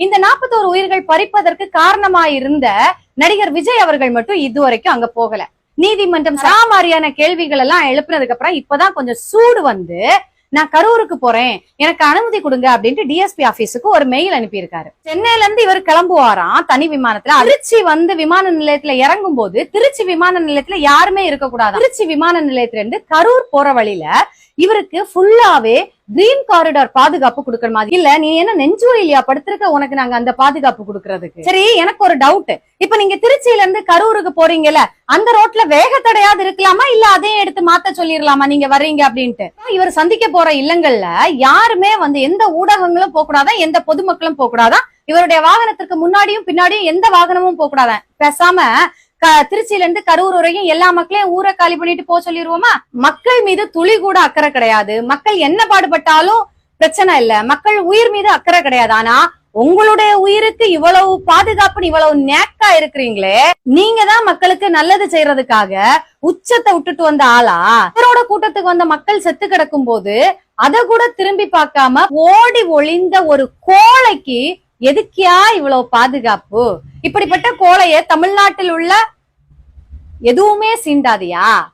இந்த நாற்பத்தோரு உயிர்கள் பறிப்பதற்கு காரணமாயிருந்த நடிகர் விஜய் அவர்கள் மட்டும் இதுவரைக்கும் அங்க போகல. நீதிமன்றம் சா மாதிரியான கேள்விகள் எல்லாம் எழுப்புனதுக்கு அப்புறம் இப்பதான் கொஞ்சம் சூடு வந்து நான் கரூருக்கு போறேன் எனக்கு அனுமதி கொடுங்க அப்படின்ட்டு டிஎஸ்பி ஆபீஸுக்கு ஒரு மெயில் அனுப்பியிருக்காரு. சென்னையில இருந்து இவர் கிளம்புவாராம் தனி விமானத்துல. திருச்சி வந்து விமான நிலையத்துல இறங்கும் போது திருச்சி விமான நிலையத்துல யாருமே இருக்க கூடாது திருச்சி விமான நிலையத்துல இருந்து கரூர் போற வழியில இவருக்கு ஃபுல்லாவே கிரீன் காரிடார் பாதுகாப்பு கொடுக்கணுமா இல்ல நீ என்ன நெஞ்சுவலியா படுத்திருக்க உனக்கு நாங்க அந்த பாதுகாப்பு கொடுக்கறதுக்கு. சரி எனக்கு ஒரு டவுட் இப்ப நீங்க திருச்சியில இருந்து கரூருக்கு போறீங்கல்ல அந்த ரோட்ல வேக தடையாவது இருக்கலாமா? இல்ல அதையும் எடுத்து மாத்த சொல்லிடலாமா? நீங்க வர்றீங்க அப்படின்ட்டு. இவர் சந்திக்க போற இல்லங்கள்ல யாருமே வந்து எந்த ஊடகங்களும் போகக்கூடாதான் எந்த பொதுமக்களும் போகக்கூடாதான் இவருடைய வாகனத்துக்கு முன்னாடியும் பின்னாடியும் எந்த வாகனமும் போகக்கூடாதான் பேசாம திருச்சியில இருந்து கரூர் வரையும் எல்லா மக்களையும் ஊரை காலி பண்ணிட்டு போக சொல்லிடுவோமா மக்கள் மீது துளி கூட அக்கறை கிடையாது. மக்கள் என்ன பாடுபட்டாலும் பிரச்சனை இல்ல. மக்கள் உயிர் மீது அக்கறை கிடையாது. ஆனா உங்களுடைய உயிருக்கு இவ்வளவு பாதுகாப்புன்னு இவ்வளவு நேக்கா இருக்கிறீங்களே நீங்க தான் மக்களுக்கு நல்லது செய்யறதுக்காக உச்சத்தை விட்டுட்டு வந்த ஆளா? இவரோட கூட்டத்துக்கு வந்த மக்கள் செத்து கிடக்கும் போது அத கூட திரும்பி பார்க்காம ஓடி ஒளிந்த ஒரு கோழைக்கு எதுக்கியா இவ்வளவு பாதுகாப்பு? இப்படிப்பட்ட கோழைய தமிழ்நாட்டில் உள்ள எதுவுமே சீண்டாதியா?